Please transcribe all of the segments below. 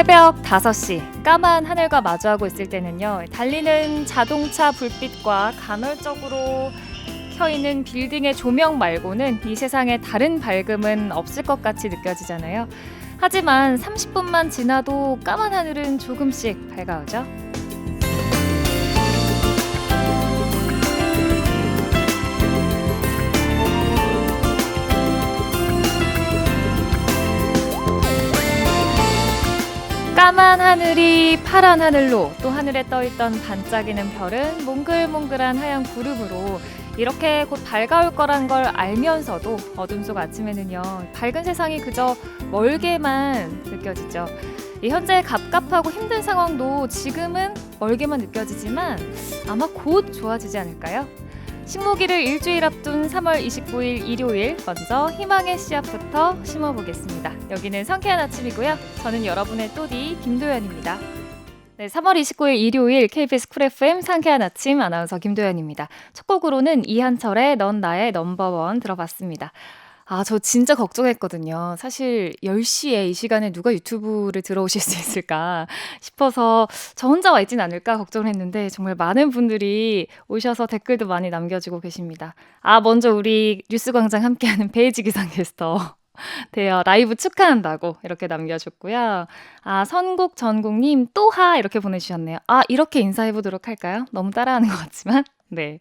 새벽 5시 까만 하늘과 마주하고 있을 때는요. 달리는 자동차 불빛과 간헐적으로 켜있는 빌딩의 조명 말고는 이 세상에 다른 밝음은 없을 것 같이 느껴지잖아요. 하지만 30분만 지나도 까만 하늘은 조금씩 밝아오죠. 까만 하늘이 파란 하늘로 또 하늘에 떠있던 반짝이는 별은 몽글몽글한 하얀 구름으로 이렇게 곧 밝아올 거란 걸 알면서도 어둠 속 아침에는요 밝은 세상이 그저 멀게만 느껴지죠. 이 현재 갑갑하고 힘든 상황도 지금은 멀게만 느껴지지만 아마 곧 좋아지지 않을까요? 식목일을 일주일 앞둔 3월 29일 일요일 먼저 희망의 씨앗부터 심어보겠습니다. 여기는 상쾌한 아침이고요. 저는 여러분의 또디 김도연입니다. 네, 3월 29일 일요일 KBS 쿨 FM 상쾌한 아침 아나운서 김도연입니다. 첫 곡으로는 이한철의 넌 나의 넘버원 들어봤습니다. 아, 저 진짜 걱정했거든요. 사실 10시에 이 시간에 누가 유튜브를 들어오실 수 있을까 싶어서 저 혼자 와 있진 않을까 걱정을 했는데 정말 많은 분들이 오셔서 댓글도 많이 남겨주고 계십니다. 아, 먼저 우리 뉴스광장 함께하는 베이지 기상 게스터. 대여 라이브 축하한다고 이렇게 남겨줬고요. 아, 선곡 전국님 또하 이렇게 보내주셨네요. 아, 이렇게 인사해보도록 할까요? 너무 따라하는 것 같지만. 네.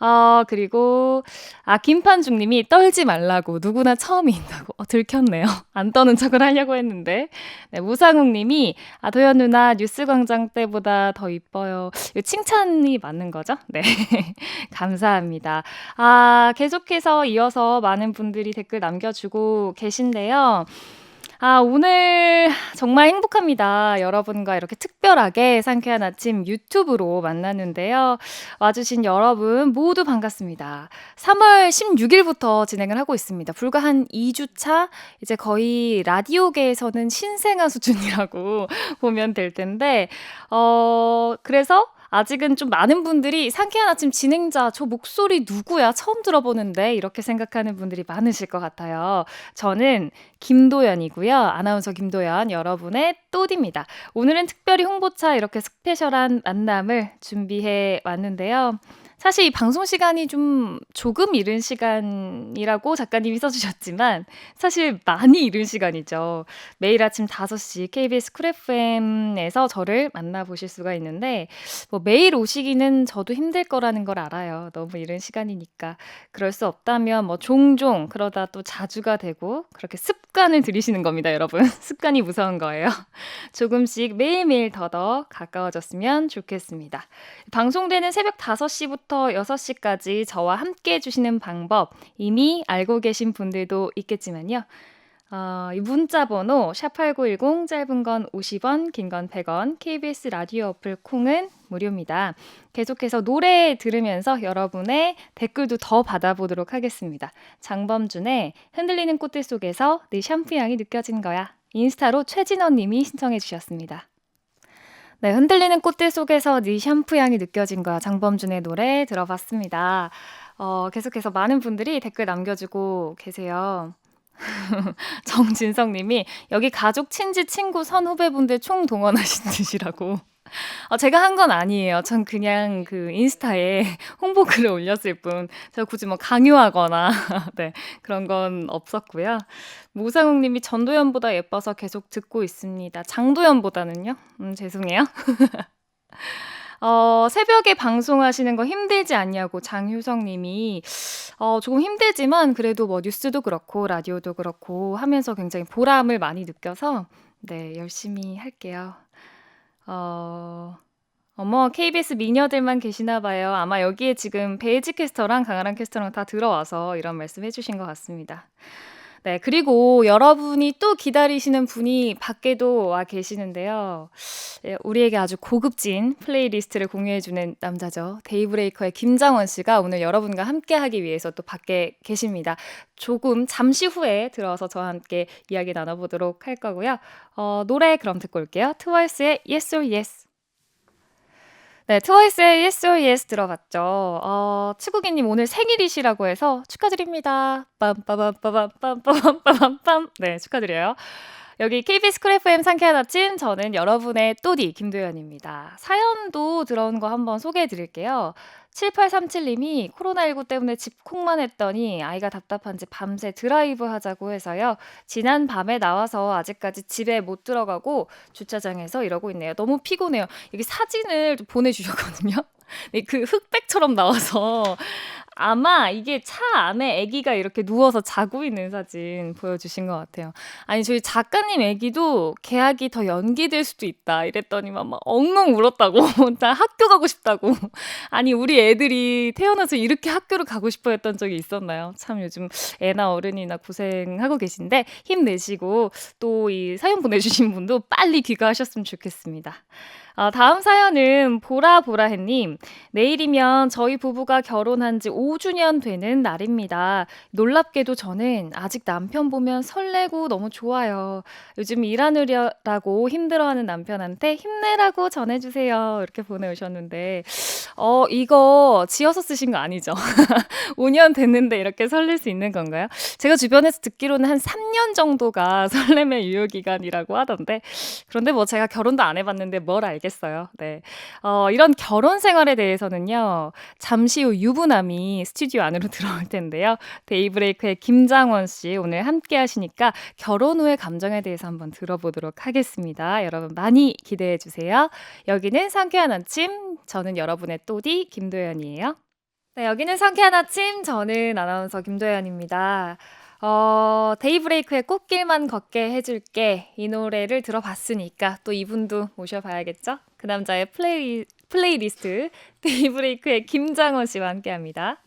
어, 그리고, 아, 김판중 님이 떨지 말라고 누구나 처음이 있다고. 어, 들켰네요. 안 떠는 척을 하려고 했는데. 네, 무상욱 님이, 아, 도현 누나 뉴스 광장 때보다 더 이뻐요. 이 칭찬이 맞는 거죠? 네. 감사합니다. 아, 계속해서 이어서 많은 분들이 댓글 남겨주고 계신데요. 아, 오늘 정말 행복합니다. 여러분과 이렇게 특별하게 상쾌한 아침 유튜브로 만났는데요. 와주신 여러분 모두 반갑습니다. 3월 16일부터 진행을 하고 있습니다. 불과 한 2주 차, 이제 거의 라디오계에서는 신생아 수준이라고 보면 될 텐데, 어, 그래서 아직은 좀 많은 분들이 상쾌한 아침 진행자 저 목소리 누구야 처음 들어보는데 이렇게 생각하는 분들이 많으실 것 같아요. 저는 김도연이고요. 아나운서 김도연 여러분의 또디입니다. 오늘은 특별히 홍보차 이렇게 스페셜한 만남을 준비해 왔는데요. 사실 이 방송 시간이 좀 조금 이른 시간이라고 작가님이 써주셨지만 사실 많이 이른 시간이죠. 매일 아침 5시 KBS 쿨 FM에서 저를 만나보실 수가 있는데 뭐 매일 오시기는 저도 힘들 거라는 걸 알아요. 너무 이른 시간이니까. 그럴 수 없다면 뭐 종종 그러다 또 자주가 되고 그렇게 습관을 들이시는 겁니다, 여러분. 습관이 무서운 거예요. 조금씩 매일매일 더더 가까워졌으면 좋겠습니다. 방송되는 새벽 5시부터 1시부터 6시까지 저와 함께 해주시는 방법 이미 알고 계신 분들도 있겠지만요. 어, 문자 번호 샵8910 짧은 건 50원, 긴 건 100원, KBS 라디오 어플 콩은 무료입니다. 계속해서 노래 들으면서 여러분의 댓글도 더 받아보도록 하겠습니다. 장범준의 흔들리는 꽃들 속에서 네 샴푸 향이 느껴진 거야. 인스타로 최진원 님이 신청해 주셨습니다. 네, 흔들리는 꽃들 속에서 네 샴푸 향이 느껴진 거야. 장범준의 노래 들어봤습니다. 어, 계속해서 많은 분들이 댓글 남겨주고 계세요. 정진성 님이 여기 가족, 친지, 친구, 선후배분들 총 동원하신 듯이라고. 어, 제가 한 건 아니에요. 전 그냥 그 인스타에 홍보 글을 올렸을 뿐, 제가 굳이 뭐 강요하거나, 네, 그런 건 없었고요. 모상욱 님이 전도연보다 예뻐서 계속 듣고 있습니다. 장도연보다는요? 음, 죄송해요. 어, 새벽에 방송하시는 거 힘들지 않냐고 장효성 님이 어, 조금 힘들지만 그래도 뭐 뉴스도 그렇고 라디오도 그렇고 하면서 굉장히 보람을 많이 느껴서 네, 열심히 할게요. 어, 어머, KBS 미녀들만 계시나 봐요. 아마 여기에 지금 베이지 캐스터랑 강아랑 캐스터랑 다 들어와서 이런 말씀 해주신 것 같습니다. 네, 그리고 여러분이 또 기다리시는 분이 밖에도 와 계시는데요. 예, 우리에게 아주 고급진 플레이리스트를 공유해주는 남자죠. 데이브레이커의 김장원 씨가 오늘 여러분과 함께 하기 위해서 또 밖에 계십니다. 조금 잠시 후에 들어서 저와 함께 이야기 나눠보도록 할 거고요. 어, 노래 그럼 듣고 올게요. 트와이스의 Yes or Yes. 네, 트와이스의 Yes or Yes 들어봤죠. 어, 치국이님 오늘 생일이시라고 해서 축하드립니다. 빰빠밤빠밤빰빠밤빰빰. 네, 축하드려요. 여기 KBS 쿨 FM 상쾌한 아침 저는 여러분의 또디 김도연입니다. 사연도 들어온 거 한번 소개해 드릴게요. 7837님이 코로나19 때문에 집콕만 했더니 아이가 답답한지 밤새 드라이브 하자고 해서요. 지난 밤에 나와서 아직까지 집에 못 들어가고 주차장에서 이러고 있네요. 너무 피곤해요. 여기 사진을 좀 보내주셨거든요. 네, 그 흑백처럼 나와서 아마 이게 차 안에 아기가 이렇게 누워서 자고 있는 사진 보여주신 것 같아요. 아니 저희 작가님 아기도 계약이 더 연기될 수도 있다 이랬더니만 막 엉엉 울었다고 나 학교 가고 싶다고 아니 우리 애들이 태어나서 이렇게 학교를 가고 싶어 했던 적이 있었나요? 참 요즘 애나 어른이나 고생하고 계신데 힘내시고 또 이 사연 보내주신 분도 빨리 귀가하셨으면 좋겠습니다. 아, 다음 사연은 보라보라해님. 내일이면 저희 부부가 결혼한 지 5주년 되는 날입니다. 놀랍게도 저는 아직 남편 보면 설레고 너무 좋아요. 요즘 일하느라고 힘들어하는 남편한테 힘내라고 전해주세요. 이렇게 보내오셨는데, 어, 이거 지어서 쓰신 거 아니죠? 5년 됐는데 이렇게 설렐 수 있는 건가요? 제가 주변에서 듣기로는 한 3년 정도가 설렘의 유효기간이라고 하던데, 그런데 뭐 제가 결혼도 안 해봤는데 뭘 알겠어요. 네. 어, 이런 결혼 생활에 대해서는요, 잠시 후 유부남이 스튜디오 안으로 들어올 텐데요. 데이브레이크의 김장원 씨 오늘 함께 하시니까 결혼 후의 감정에 대해서 한번 들어보도록 하겠습니다. 여러분 많이 기대해 주세요. 여기는 상쾌한 아침, 저는 여러분의 또디 김도연이에요. 네, 여기는 상쾌한 아침, 저는 아나운서 김도연입니다. 어, 데이브레이크의 꽃길만 걷게 해줄게. 이 노래를 들어봤으니까 또 이분도 모셔봐야겠죠? 그 남자의 플레이, 플레이리스트, 데이브레이크의 김장원 씨와 함께 합니다.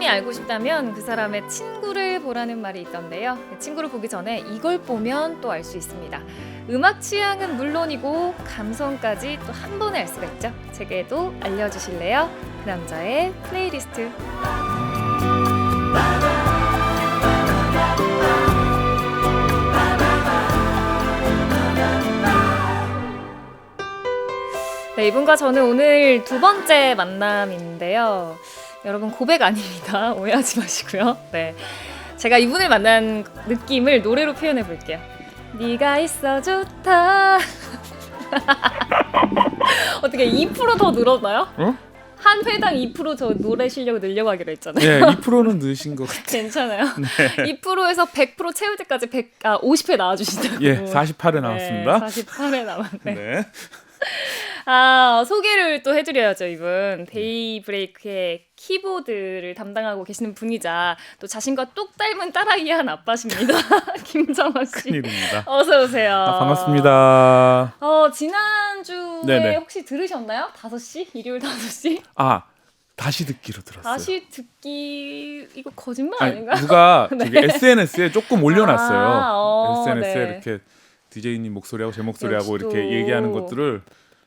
사람이 알고 싶다면 그 사람의 친구를 보라는 말이 있던데요. 친구를 보기 전에 이걸 보면 또 알 수 있습니다. 음악 취향은 물론이고 감성까지 또 한 번에 알 수가 있죠. 제게도 알려주실래요? 그 남자의 플레이리스트. 네, 이분과 저는 오늘 두 번째 만남인데요. 여러분 고백 아닙니다. 오해하지 마시고요. 네. 제가 이분을 만난 느낌을 노래로 표현해 볼게요. 네가 있어 좋다. 어떻게 2%더 늘었나요? 어? 한 회당 2%저 노래 실력을 늘려고 하기로 했잖아요. 예, 2%는 넣으신 것 같아요. 괜찮아요. 네. 2%에서 100% 채울 때까지 100, 아, 50회 나와주신다고. 예, 48회 나왔습니다. 네, 48회 남았네. 네. 아, 소개를 또 해드려야죠, 이분. 데이브레이크의 키보드를 담당하고 계시는 분이자 또 자신과 똑 닮은 딸아이의 한 아빠십니다. 김정원 씨. 큰일입니다. 어서 오세요. 아, 반갑습니다. 어, 지난주에 네네. 혹시 들으셨나요? 5시? 일요일 5시? 아, 다시 듣기로 들었어요. 다시 듣기 이거 거짓말 아니, 아닌가? 누가 네. 저기 SNS에 조금 올려놨어요. 아, 어, SNS에 네. 이렇게 DJ님 목소리하고 제 목소리하고 역시 이렇게 또. 얘기하는 것들을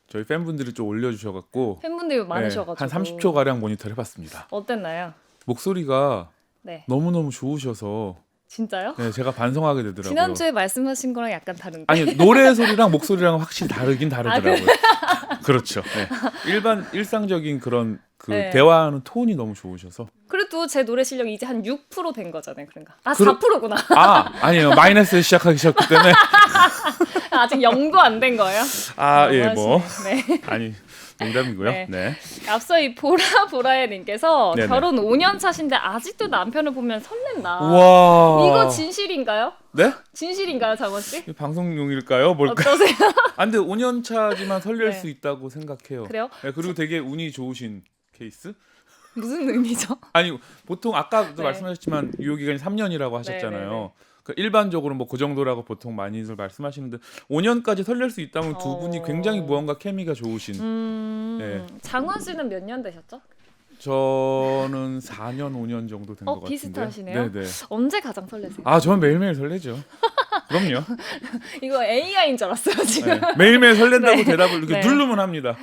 저희 팬분들이 좀 올려주셔갖고 팬분들이 많으셔가지고 한 30초 가량 모니터 해봤습니다. 어땠나요? 목소리가 네, 너무 너무 좋으셔서 진짜요? 네, 제가 반성하게 되더라고요. 지난주에 말씀하신 거랑 약간 다른데. 아니 노래 소리랑 목소리랑 확실히 다르긴 다르더라고요. 그렇죠. 네. 일반 일상적인 그런 그 네. 대화하는 톤이 너무 좋으셔서. 그래도 제 노래 실력이 이제 한 6%된 거잖아요. 그런가? 아, 그러- 4%구나. 아 아니에요 마이너스에 시작하기 시작했기 때문에 아직 0도 안 된 거예요? 아 예 뭐. 네. 아니 농담이고요. 네. 네. 앞서 이 보라 보라의 님께서 네네. 결혼 5년 차신데 아직도 남편을 보면 설렌다. 우와. 이거 진실인가요? 네? 진실인가요, 장원 씨? 방송용일까요? 뭘까요? 어떠세요? 아 근데 5년 차지만 설렐 네. 수 있다고 생각해요. 그래요? 네, 그리고 되게 운이 좋으신 케이스? 무슨 의미죠? 아니 보통 아까도 네. 말씀하셨지만 유효 기간이 3년이라고 하셨잖아요. 네, 네, 네. 그 일반적으로 뭐 그 정도라고 보통 많이들 말씀하시는데 5년까지 설렐 수 있다면 두 어. 분이 굉장히 무언가 케미가 좋으신. 음, 네. 장원 씨는 몇 년 되셨죠? 저는 4년 5년 정도 된것 어, 같은데. 비슷하시네요. 네네. 언제 가장 설레세요? 아 저는 매일매일 설레죠. 그럼요. 이거 AI인 줄 알았어요, 지금. 네. 매일매일 설렌다고 네. 대답을 이렇게 네. 누르면 합니다.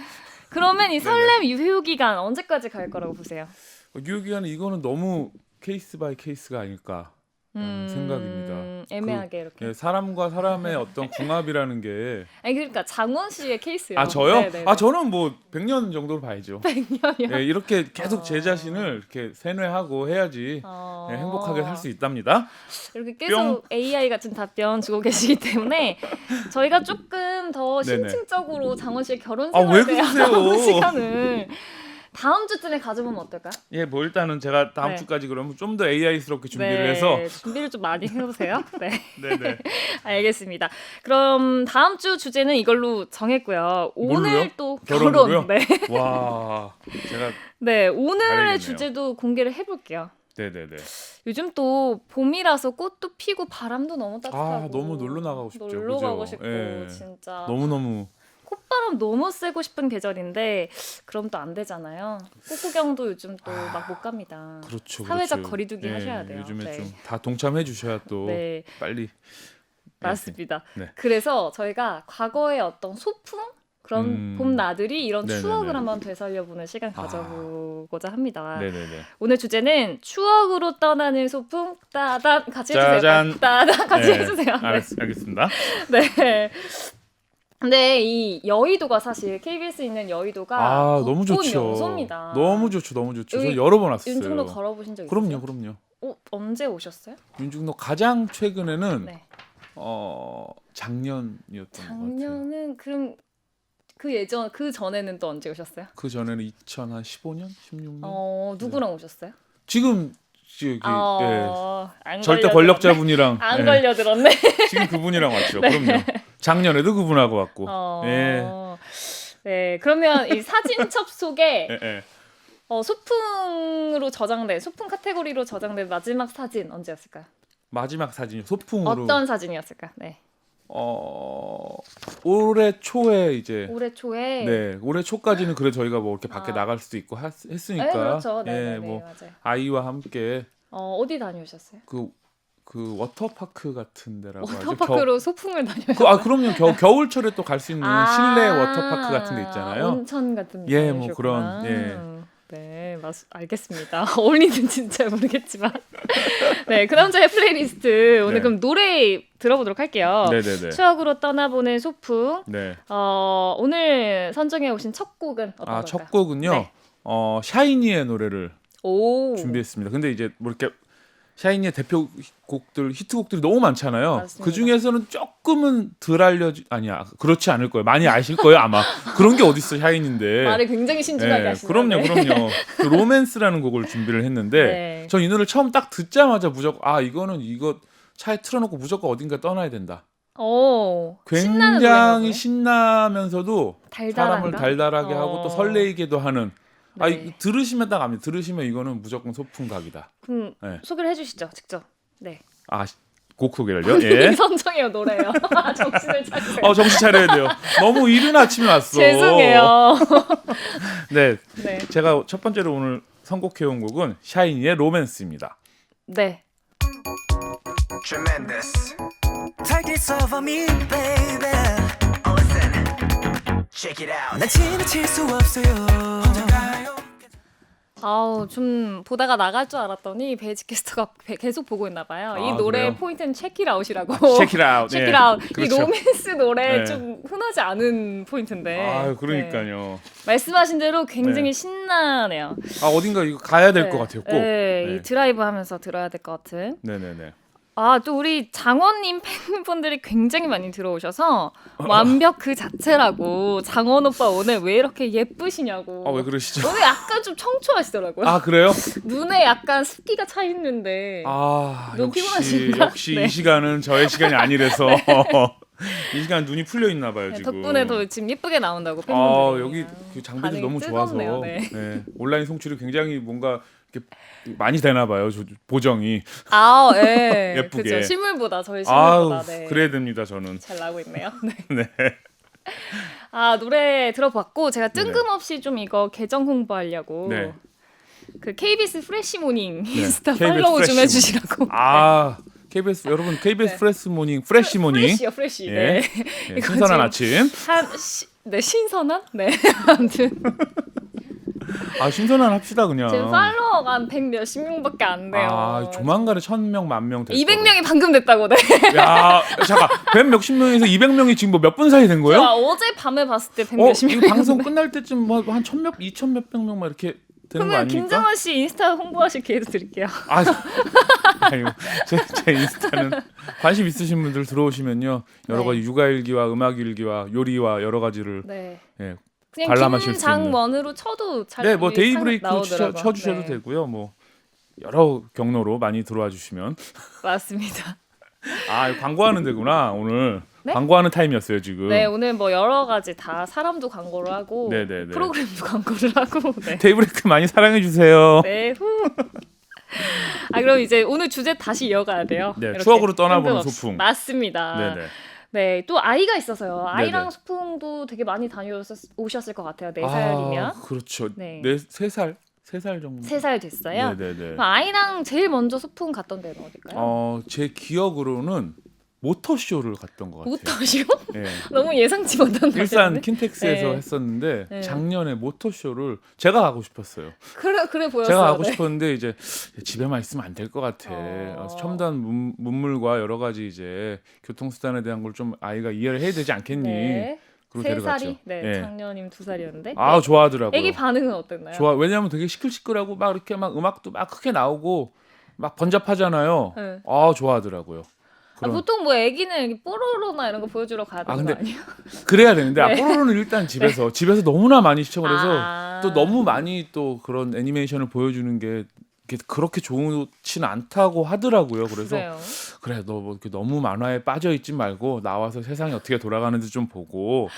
그러면 이 설렘 유효 기간 언제까지 갈 거라고 보세요? 유효 기간은 이거는 너무 케이스 바이 케이스가 아닐까. 라는 생각입니다. 음, 애매하게 이렇게. 예, 사람과 사람의 어떤 궁합이라는 게. 아니 그러니까 장원 씨의 케이스요. 아 저요? 네네네. 아 저는 뭐 100년 정도로 봐야죠. 100년이요. 예, 이렇게 계속 어. 제 자신을 이렇게 세뇌하고 해야지 어... 예, 행복하게 살 수 있답니다. 이렇게 계속 AI 같은 답변 주고 계시기 때문에 저희가 조금 더 네네. 심층적으로 장원 씨의 결혼 아, 왜 생활에 그러세요? 시간을 다음 주쯤에 가져보면 어떨까요? 예, 뭐 일단은 제가 다음 네. 주까지 그러면 좀 더 AI스럽게 준비를 네, 해서 준비를 좀 많이 해보세요. 네, 네 네. 알겠습니다. 그럼 다음 주 주제는 이걸로 정했고요. 오늘 뭘로요? 또 결혼으로요? 결혼. 네, 와, 제가 네 오늘의. 주제도 공개를 해볼게요. 네 네 네. 요즘 또 봄이라서 꽃도 피고 바람도 너무 따뜻하고 아, 너무 놀러 나가고 싶죠. 놀러 그죠? 가고 싶고 예. 진짜 너무 너무 콧바람 너무 쐬고 싶은 계절인데 그럼 또 안 되잖아요. 꽃구경도 요즘 또 막 못 갑니다. 그렇죠. 사회적 그렇죠. 거리두기 예, 하셔야 돼요. 요즘에 네. 좀 다 동참해 주셔야 또 네, 빨리 맞습니다. 네. 그래서 저희가 과거의 어떤 소풍 그런 음. 봄 나들이 이런 네네네. 추억을 한번 되살려보는 시간 아. 가져보고자 합니다. 네네네. 오늘 주제는 추억으로 떠나는 소풍 따단 같이. 해주세요. 따단 같이 네, 해주세요. 네. 알, 알겠습니다. 네. 근데 이 여의도가 사실 KBS 있는 여의도가 아 너무 좋죠. 명소입니다. 너무 좋죠, 너무 좋죠. 저 여기 여러 번 왔어요. 윤중로 걸어보신 적 있어요? 그럼요, 그럼요. 어, 언제 오셨어요? 윤중로 가장 최근에는 네. 어 작년이었던 것 같아요. 작년은 그럼 그 예전 그 전에는 또 언제 오셨어요? 그 전에는 2015년, 16년. 어 누구랑 오셨어요? 지금 저기 예. 어, 안 절대. 권력자분이랑 안 예, 걸려들었네. 지금 그분이랑 왔죠. 그럼요. 작년에도 그분하고 왔고. 어, 예. 네, 그러면 이 사진 첩속에 예, 예. 어, 소풍으로 저장된 소풍 카테고리로 저장된 마지막 사진 언제였을까요? 마지막 사진이 소풍으로 어떤 사진이었을까? 네, 어 올해 초에 이제 올해 초에 네 올해 초까지는 그래 저희가 뭐 이렇게 밖에 아. 나갈 수도 있고 하, 했으니까 네, 그렇죠. 네, 예, 네, 네, 뭐 맞아요. 아이와 함께 어, 어디 다녀오셨어요? 그 그 워터파크 같은 데라고 하죠. 워터파크로 소풍을 다녀오셨어요? 겨, 그, 아 그럼요. 겨, 겨울철에 또 갈 수 있는 아, 실내 워터파크 같은 데 있잖아요. 온천 같은 데 예, 뭐 다녀오셨 맞, 알겠습니다. 어울리는지는 잘 모르겠지만. 네, 그럼 저의 플레이리스트 오늘 네. 그럼 노래 들어보도록 할게요. 네네네. 추억으로 떠나보는 소풍. 네. 어, 오늘 선정해 오신 첫 곡은 어떤 아 걸까요? 첫 곡은요. 네. 어 샤이니의 노래를 오. 준비했습니다. 근데 이제 뭐 이렇게 샤이니의 대표 곡들 히트곡들이 너무 많잖아요. 맞습니다. 그 중에서는 조금은 덜 알려지 아니야 그렇지 않을 거예요. 많이 아실 거예요 아마 그런 게 어딨어 샤이니인데. 말을 굉장히 신중하게 예, 하시네요. 그럼요, 네. 그럼요. 그 로맨스라는 곡을 준비를 했는데 네. 전이 노래를 처음 딱 듣자마자 무조건 아 이거는 이거 차에 틀어놓고 무조건 어딘가 떠나야 된다. 오. 굉장히. 신나면서도 달달한가? 사람을 달달하게 하고 또 어. 설레이게도 하는. 아 네. 이- 들으시면 딱 압니다. 들으시면 이거는 무조건 소풍 각이다. 그럼 네. 소개를 해주시죠, 직접. 네. 아 곡 소개를요? 예. 선정해요 노래요. 정신을 차리세요. 어 정신 차려야 돼요. 너무 이른 아침에 왔어. 죄송해요. 네, 네. 제가 첫 번째로 오늘 선곡해온 곡은 샤이니의 로맨스입니다. 네. Tremendous. Take it over me, baby. Check it out. 난 지나칠 수 없어요. 혼자가요. 아우 좀 보다가 나갈 줄 알았더니 베이지 캐스터가 배- 계속 보고 있나 봐요. 이 아, 노래 의 그래요? 포인트는 체키라웃이라고. Check it out. 예. 이 그렇죠. 로맨스 노래 네. 좀 흔하지 않은 포인트인데. 아, 네. 그러니까요. 말씀하신 대로 굉장히 네. 신나네요. 아 어딘가 이거 가야 될것 네. 같아요. 꼭. 네, 네. 이 드라이브 하면서 들어야 될 것 같은. 네네네. 아, 또 우리 장원님 팬분들이 굉장히 많이 들어오셔서 완벽 그 자체라고 장원 오빠 오늘 왜 이렇게 예쁘시냐고. 아 왜 그러시죠? 오늘 약간 좀 청초하시더라고요. 아 그래요? 눈에 약간 습기가 차 있는데. 아 역시 피곤하신가? 역시 네. 이 시간은 저의 시간이 아니라서 이 시간 눈이 풀려 있나 봐요 네, 지금. 덕분에 더 지금 예쁘게 나온다고 팬분들이. 아 여기 그 장비들 너무 좋아서 뜨겁네요, 네. 네, 온라인 송출이 굉장히 뭔가 많이 되나 봐요 저- 보정이. 아, 예. 예쁘게. 그죠. 실물보다 저희 아우 실물보다 네. 그래야 됩니다 저는. 잘 나오고 있네요. 네. 네. 아 노래 들어봤고 제가 뜬금없이 좀 이거 계정 홍보하려고 네. 그 KBS 프레시 모닝 네, 인스타 KBS 팔로우 좀 프레시 해주시라고. 아 KBS 여러분 KBS 네. 프레스 모닝 프레시 모닝 프레시요 프레시. 예. 네. 예, 이거 신선한 아침. 한 시, 네 신선한? 네 아무튼 아 신선한 합시다 그냥. 지금 팔로워가 한 100 몇십 명밖에 안 돼요. 아 조만간에 천 명, 만 명 될. 200명이 방금 됐다고 네. 야 잠깐 100 몇십 명에서 200명이 지금 뭐 몇 분 사이 된 거예요? 저 어제 밤에 봤을 때 100 어 몇십 명. 방송 끝날 때쯤 뭐한 천몇 이천 몇 백 명막 이렇게 되는 거 그러면 아닙니까? 김정은 씨 인스타 홍보하실 기회도 드릴게요. 아, 아유, 제, 제 인스타는 관심 있으신 분들 들어오시면요 여러 네. 가지 육아일기와 음악일기와 요리와 여러 가지를 네. 예. 그냥 관람하실 수 있는. 김장원으로 쳐도 잘 네, 뭐 상- 데이브레이크 쳐, 나오더라고요. 쳐주셔도 네, 되고요. 뭐 여러 경로로 많이 들어와 주시면 맞습니다. 아 광고하는 데구나 오늘 네? 광고하는 타임이었어요 지금. 네 오늘 뭐 여러 가지 다 사람도 광고를 하고 네, 네, 네. 프로그램도 광고를 하고 네. 데이브레이크 많이 사랑해 주세요. 네 후. 아 그럼 이제 오늘 주제 다시 이어가야 돼요. 네, 이렇게 추억으로 떠나보는 뜬금없이. 소풍. 맞습니다. 네 네. 네, 또 아이가 있어서요. 아이랑 네네. 소풍도 되게 많이 다녀오셨을 것 같아요. 네 살이면 아, 그렇죠. 네. 살, 세살 정도. 세 살 됐어요. 네네네. 아이랑 제일 먼저 소풍 갔던 데는 어딜까요? 어, 제 기억으로는 모터쇼를 갔던 것 같아요. 모터쇼? 네. 너무 예상치 못한 일산? 킨텍스에서 네. 했었는데 네. 작년에 모터쇼를 제가 가고 싶었어요. 그래 그래 보였어요. 제가 가고 네. 싶었는데 이제 집에만 있으면 안 될 것 같아. 어. 그래서 첨단 문, 문물과 여러 가지 이제 교통수단에 대한 걸 좀 아이가 이해를 해야 되지 않겠니? 네. 세. 살이 네, 예. 작년이면 두 살이었는데. 아 네. 좋아하더라고요. 애기 반응은 어땠나요? 좋아. 왜냐하면 되게 시끌시끌하고 막 이렇게 막 음악도 막 크게 나오고 막 번잡하잖아요. 네. 아 좋아하더라고요. 아, 그럼 보통 뭐 이렇게 뽀로로나 이런 거 보여주러 가야 되는 아, 근데 거 아니에요? 그래야 되는데 네. 아뽀로는 일단 집에서 집에서 너무나 많이 시청을 해서 아. 또 너무 많이 또 그런 애니메이션을 보여주는 게 그렇게 좋지는 않다고 하더라고요. 그래서 그래요. 그래 너 뭐 이렇게 너무 만화에 빠져 있지 말고 나와서 세상이 어떻게 돌아가는지 좀 보고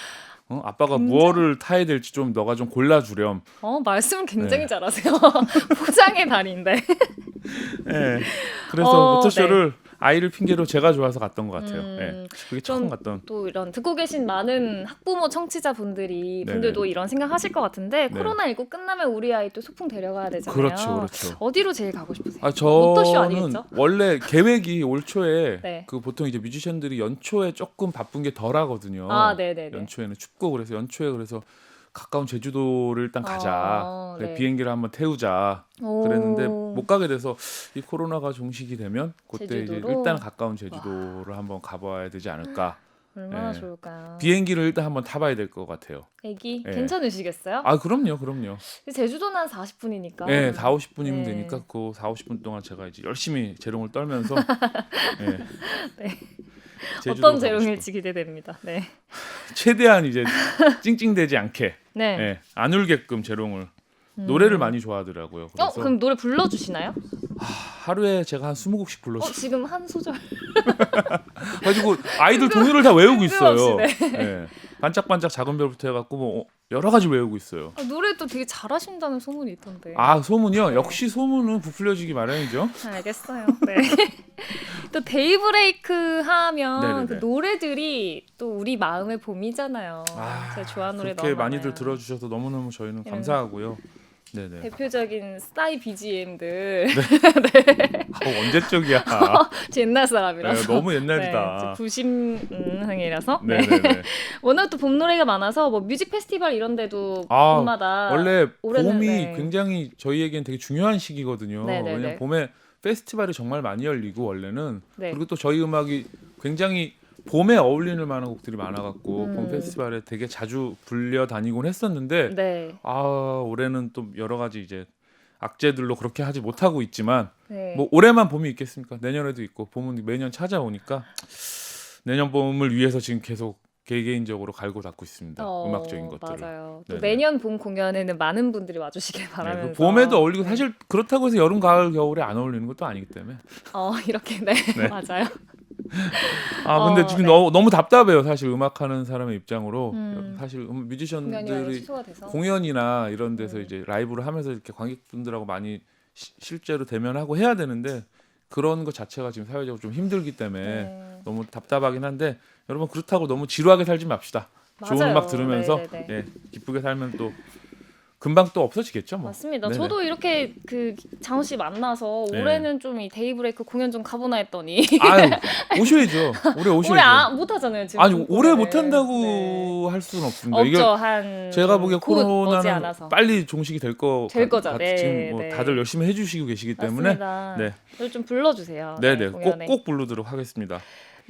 어? 아빠가 굉장히- 무엇을 타야 될지 좀 너가 좀 골라 주렴. 어 말씀을 굉장히 네. 잘하세요. 포장의 달인데. 예. 그래서 어, 모터쇼를 아이를 핑계로 제가 좋아서 갔던 것 같아요. 음, 예. 그게 처음 좀 갔던. 또 이런 듣고 계신 많은 학부모 청취자분들이 네네. 분들도 이런 생각하실 것 같은데 네. 코로나 19 끝나면 우리 아이 또 소풍 데려가야 되잖아요. 그렇죠, 그렇죠. 어디로 제일 가고 싶으세요? 아 저는? 원래 계획이 올 초에 네. 그 보통 이제 뮤지션들이 연초에 조금 바쁜 게 덜하거든요. 아, 네, 네, 네. 연초에는 춥고 그래서 연초에 그래서 가까운 제주도를 일단 가자. 어, 그래, 네. 비행기를 한번 태우자. 오. 그랬는데 못 가게 돼서 이 코로나가 종식이 되면 그때 이제? 일단 가까운 제주도를 한번 가봐야 되지 않을까. 얼마나 네. 좋을까요? 비행기를 일단 한번 타봐야 될 것 같아요. 애기 네. 괜찮으시겠어요? 아 그럼요, 그럼요. 제주도는 한 40분이니까. 네, 4, 50분이면 네. 되니까 그 4, 50분 동안 제가 이제 열심히 재롱을 떨면서 네. 네. 어떤 재롱일지. 기대됩니다. 네. 최대한 이제 찡찡대지 않게 네. 예, 안 울게끔 재롱을 노래를 많이 좋아하더라고요. 그래서 어, 그럼 노래 불러주시나요? 하 루에 제가 한 20곡씩 어, 불렀어요. 지금 한 소절. 가지고 아이들 동요를 다 외우고 있어요. 뜬금없이, 예. 반짝반짝 작은 별부터 해갖고 뭐 여러 가지 외우고 있어요. 아, 노래도 되게 잘하신다는 소문이 있던데. 아 소문이요? 네. 역시 소문은 부풀려지기 마련이죠. 알겠어요. 네. 또 데이브레이크 하면 네네네. 그 노래들이 또 우리 마음의 봄이잖아요. 아, 제가 좋아하는 노래 너무 많이들 많아요. 들어주셔서 너무너무 저희는 이런 감사하고요. 네네. 대표적인 스타이 BGM들 아, 언제적이야? 제 옛날 사람이라서 네, 너무 옛날이다. 90흥이라서 네. 네네네. 워낙 또 봄 노래가 많아서 뭐 뮤직 페스티벌 이런 데도 아, 봄마다 원래 올해는, 봄이 네. 굉장히 저희에겐 되게 중요한 시기거든요. 네네네. 왜냐면 봄에 페스티벌이 정말 많이 열리고 원래는 네. 그리고 또 저희 음악이 굉장히 봄에 어울리는 만한 곡들이 많아갖고 음. 봄 페스티벌에 되게 자주 불려 다니곤 했었는데 네. 아 올해는 또 여러 가지 이제 악재들로 그렇게 하지 못하고 있지만 네. 뭐 올해만 봄이 있겠습니까? 내년에도 있고 봄은 매년 찾아오니까 내년 봄을 위해서 지금 계속 개개인적으로 갈고 닦고 있습니다. 어, 음악적인 것들을. 맞아요. 또 네네. 매년 봄 공연에는 많은 분들이 와주시길 네, 바라면서 그 봄에도 어울리고 네. 사실 그렇다고 해서 여름, 가을, 겨울에 안 어울리는 것도 아니기 때문에. 어 이렇게 네, 네. 맞아요. 아 근데 어, 지금 네. 너무 너무 답답해요. 사실 음악하는 사람의 입장으로 음. 사실 음, 공연이 뮤지션들이 취소가 돼서 공연이나 이런 데서 음. 이제 라이브를 하면서 이렇게 관객분들하고 많이 시- 실제로 대면하고 해야 되는데 그런 것 자체가 지금 사회적으로 좀 힘들기 때문에 네. 너무 답답하긴 한데 여러분 그렇다고 너무 지루하게 살지 맙시다. 좋은 맞아요. 음악 들으면서 네네네. 예, 기쁘게 살면 또 금방 또 없어지겠죠. 뭐. 맞습니다. 네네. 저도 이렇게 그 장원 씨 만나서 네. 올해는 좀 이 데이브레이크 공연 좀 가보나 했더니 아유 오셔야죠. 올해 오셔야죠. 올해 아, 못 하잖아요 지금. 아니 올해. 못 한다고 네. 할 수는 없습니다. 없죠 이게 한 제가 보기에 곧 코로나는. 빨리 종식이 될 거 될 거죠. 네, 지금 뭐 네. 다들 열심히 해 주시고 계시기 때문에 맞습니다. 네. 좀 불러 주세요. 네네 공연에. 꼭꼭 부르도록 하겠습니다.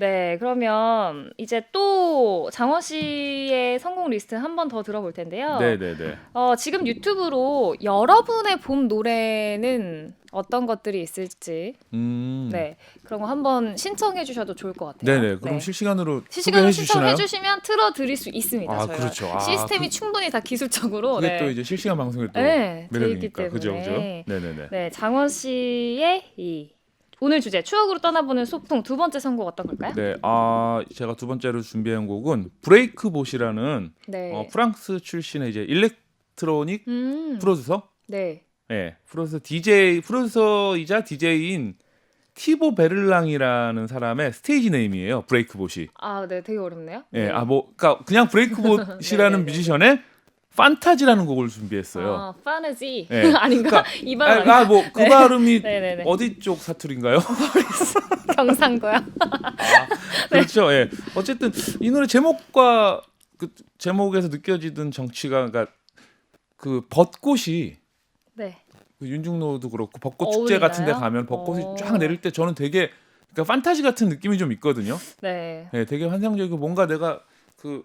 네, 그러면 이제 또 장원 씨의 성공 리스트 한 번 더 들어볼 텐데요. 네네네. 어, 지금 유튜브로 여러분의 봄 노래는 어떤 것들이 있을지 음. 네 그런 거 한번 신청해 주셔도 좋을 것 같아요. 네네. 그럼 네. 실시간으로 실시간으로 소개해 주시나요? 신청해 주시면 틀어 드릴 수 있습니다. 아 저희가. 그렇죠. 아, 시스템이 그, 충분히 다 기술적으로 그게 네. 또 이제 실시간 방송의 또 네, 돼 있기 매력이니까 그죠 그죠. 때문에. 네네네. 네, 장원 씨의 이 오늘 주제 추억으로 떠나보는 소풍 두 번째 선곡 어떤 걸까요? 네, 아 제가 두 번째로 준비한 곡은 브레이크 봇이라는 네. 어, 프랑스 출신의 이제 일렉트로닉 음. 프로듀서, 네. 예, 프로듀서 DJ 프로듀서이자 DJ인 티보 베를랑이라는 사람의 스테이지 네임이에요. 브레이크 봇이. 아, 네, 되게 어렵네요. 예, 네. 아 뭐, 그러니까 그냥 브레이크 봇이라는 네네네. 뮤지션의 판타지라는 곡을 준비했어요. 아, 파느지 네. 아닌가? 그러니까- 이 발음 아닌가? 아, 뭐그 발음이 네네네. 어디 쪽 사투리인가요? 경상도야. 그렇죠. 예. 어쨌든 이 노래 제목과 그 제목에서 느껴지던 정치가 그러니까 그 벚꽃이 네. 그 윤중로도 그렇고 벚꽃 축제 어울리나요? 같은 데 가면 벚꽃이 어. 쫙 내릴 때 저는 되게 그러니까 판타지 같은 느낌이 좀 있거든요. 네. 예, 되게 환상적이고 뭔가 내가 그,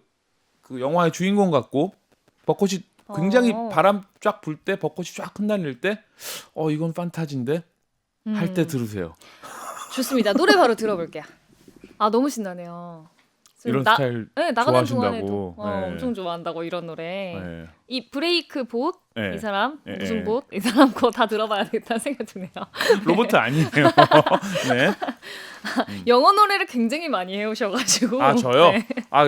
그 영화의 주인공 같고 벚꽃이 굉장히 어. 바람 쫙 불 때 벚꽃이 쫙 흩날릴 때 어 이건 판타지인데 할때 음, 들으세요. 좋습니다. 노래 바로 들어볼게요. 아, 너무 신나네요. 이런 나- 스타일 네, 나가는 좋아하신다고. 동안에도 어, 네. 엄청 좋아한다고 이런 노래. 예. 이 브레이크 봇, 예. 이 사람 예, 무슨 예. 봇, 이 사람 거 다 들어봐야 되겠다는 생각 드네요. 로봇 아니에요. 네. 영어 노래를 굉장히 많이 해오셔가지고. 아 저요? 네. 아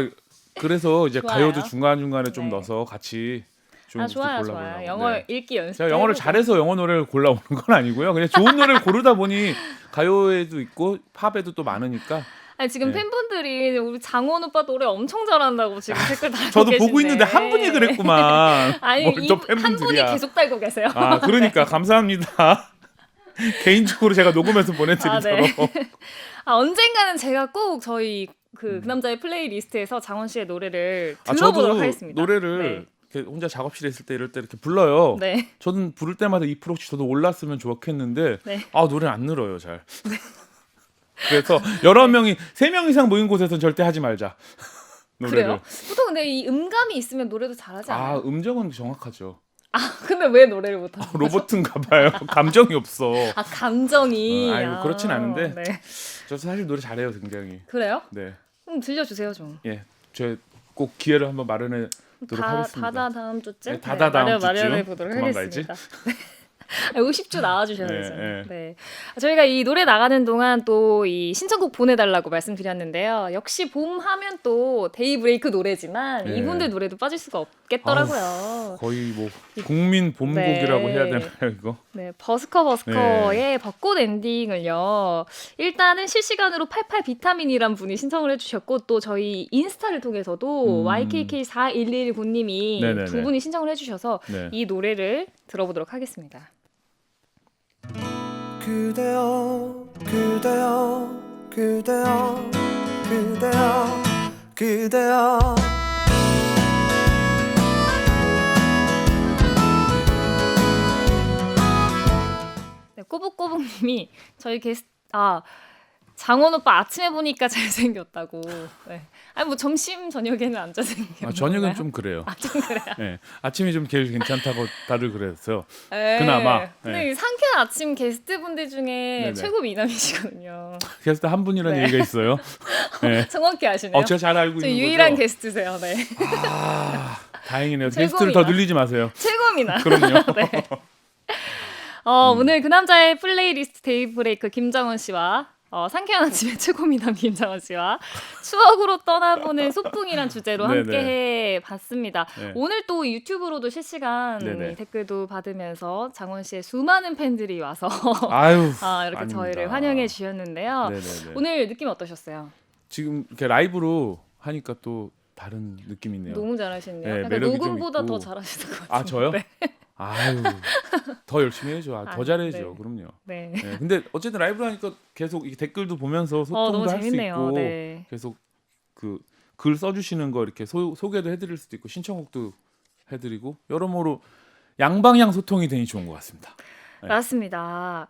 그래서 이제 좋아요. 가요도 중간 중간에 좀 네. 넣어서 같이 좀 아 좋아요, 골라보려고. 좋아요. 영어 네. 읽기 연습. 제가 영어를 잘해서 영어 노래를 골라오는 건 아니고요. 그냥 좋은 노래를 고르다 보니 가요에도 있고 팝에도 또 많으니까 아니, 지금 네. 팬분들이 우리 장원 오빠 노래 엄청 잘한다고 지금 댓글 달고 저도 계신데. 보고 있는데 한 분이 그랬구만. 아니 뭘또 이, 한 분이 팬분들이야. 계속 달고 계세요. 아 그러니까 감사합니다. 개인적으로 제가 녹음해서 보내드리도록. 아, 네. 아, 언젠가는 제가 꼭 저희 그, 음. 그 남자의 플레이리스트에서 장원 씨의 노래를 아, 들어보도록 저도 하겠습니다. 노래를 이렇게 혼자 작업실에 있을 때 이럴 때 이렇게 불러요. 네. 네. 저는 부를 때마다 2%씩 저도 올랐으면 좋겠는데 네. 아 노래 안 늘어요 잘. 그래서 여러 명이 세 명 이상 모인 곳에서는 절대 하지 말자. 노래를. 그래요? 보통 근데 이 음감이 있으면 노래도 잘하지 아 않아요? 음정은 정확하죠. 근데 왜 노래를 못하는 거죠? 로봇인가 봐요. 감정이 없어. 아 감정이. 어, 아이고, 그렇진 않은데. 네. 저 사실 노래 잘해요 굉장히. 그래요? 네. 그럼 들려주세요 좀. 예. 저꼭 기회를 한번 마련해 도록 다 하겠습니다. 다다 다음 주쯤. 네, 다다 다음 마련, 주쯤. 마련해 보도록 하겠습니다. 50주 나와주셔야 네. 네. 네. 저희가 이 노래 나가는 동안 또 이 신청곡 보내달라고 말씀드렸는데요. 역시 봄 하면 또 데이브레이크 노래지만 네. 이분들 노래도 빠질 수가 없겠더라고요. 거의 뭐 국민 봄곡이라고 네. 해야 되나요 이거? 네, 버스커 버스커의 벚꽃 엔딩을요. 일단은 실시간으로 88 비타민이란 분이 신청을 해주셨고 또 저희 인스타를 통해서도 음. YKK4119님이 네네네. 두 분이 신청을 해주셔서 네. 이 노래를 들어보도록 하겠습니다. 그대여 그대여 그대여 그대여 그대여. 네, 꼬북꼬북님이 저희 게스트 아 장원 오빠 아침에 보니까 잘생겼다고. 네. 아니 뭐 점심 저녁에는 안 잘생겼나요? 아, 저녁은 좀 그래요. 아 좀 그래요. 예. 아침이 좀 제일 괜찮다고 다들 그랬어요. 네. 그나마, 근데 네. 이 상쾌한 아침 게스트분들 중에 네네. 최고 미남이시거든요. 게스트 한 분이라는 네. 얘기가 있어요. 네. 정확히 아시네요. 어, 제가 잘 알고 저 있는 유일한 거죠. 게스트세요. 네. 아, 다행이네요. 게스트를 더. 늘리지 마세요. 최고 미남. 그럼요. 네. 어, 음. 오늘 그 남자의 플레이리스트 데이브레이크 김정은 씨와 어, 상쾌한 아침의 최고 미남 김정은 씨와 추억으로 떠나보는 소풍이란 주제로. 함께 해봤습니다. 네. 오늘 또 유튜브로도 실시간 네네. 댓글도 받으면서 장원 씨의 수많은 팬들이 와서 아유. 아, 이렇게 아닙니다. 저희를 환영해 주셨는데요. 네네네. 오늘 느낌 어떠셨어요? 지금 이렇게 라이브로 하니까 또 다른 느낌이네요. 너무 잘하시네요. 네, 약간 녹음보다. 더 잘하시는 것 같아요. 아 저요? 네. 아유 더 열심히 해줘. 아, 더 아, 잘해줘. 네. 그럼요. 네. 네, 근데 어쨌든 라이브 하니까 계속 이 댓글도 보면서 어, 소통도 너무 할수 재밌네요. 있고 네. 계속 그 글 써주시는 거 이렇게 소, 소개도 해드릴 수도 있고 신청곡도 해드리고 여러모로 양방향 소통이 되니 좋은 것 같습니다. 네. 맞습니다.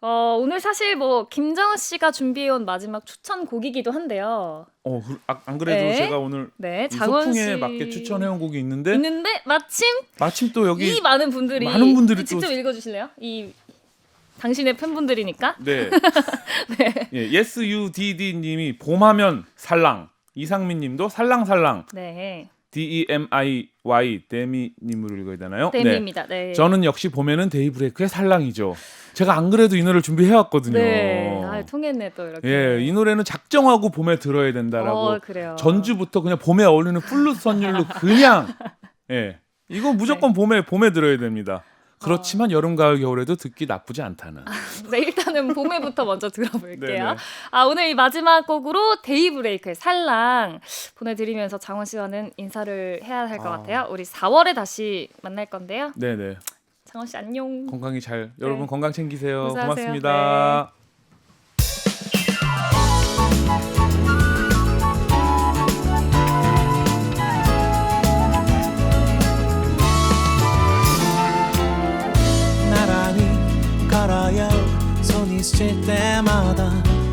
어, 오늘 사실 뭐 김정은 씨가 준비해온 마지막 추천 곡이기도 한데요. 어, 그- 아, 안 그래도 네. 제가 오늘 네, 이 장원 씨 소풍에 맞게 추천해온 곡이 있는데 있는데 마침 마침 또 여기 이 많은 분들이 많은 분들이 직접 또- 읽어주실래요? 이 당신의 팬분들이니까. 네. 예, yes you dd 님이 봄하면 살랑 이상민 님도 살랑살랑 네, D E M I Y 데미 님으로 읽어야 되나요? 댐입니다. 네. 저는 역시 봄에는 데이브레이크의 살랑이죠. 제가 안 그래도 이 노래를 준비해 왔거든요. 네, 아, 통했네 또 이렇게. 예, 이 노래는 작정하고 봄에 들어야 된다라고 어, 그래요. 전주부터 그냥 봄에 어울리는 플루스 선율로 그냥 예. 이거 무조건 봄에 봄에 들어야 됩니다. 그렇지만 여름, 가을, 겨울에도 듣기 나쁘지 않다는. 네, 일단은 봄에부터 먼저 들어볼게요. 네네. 아, 오늘 이 마지막 곡으로 데이브레이크의 살랑 보내드리면서 장원 씨와는 인사를 해야 할것 아. 같아요. 우리 4월에 다시 만날 건데요. 네, 네. 장원 씨 안녕. 건강히 잘 여러분 건강 챙기세요. 네. 건강하세요. 고맙습니다. ste temada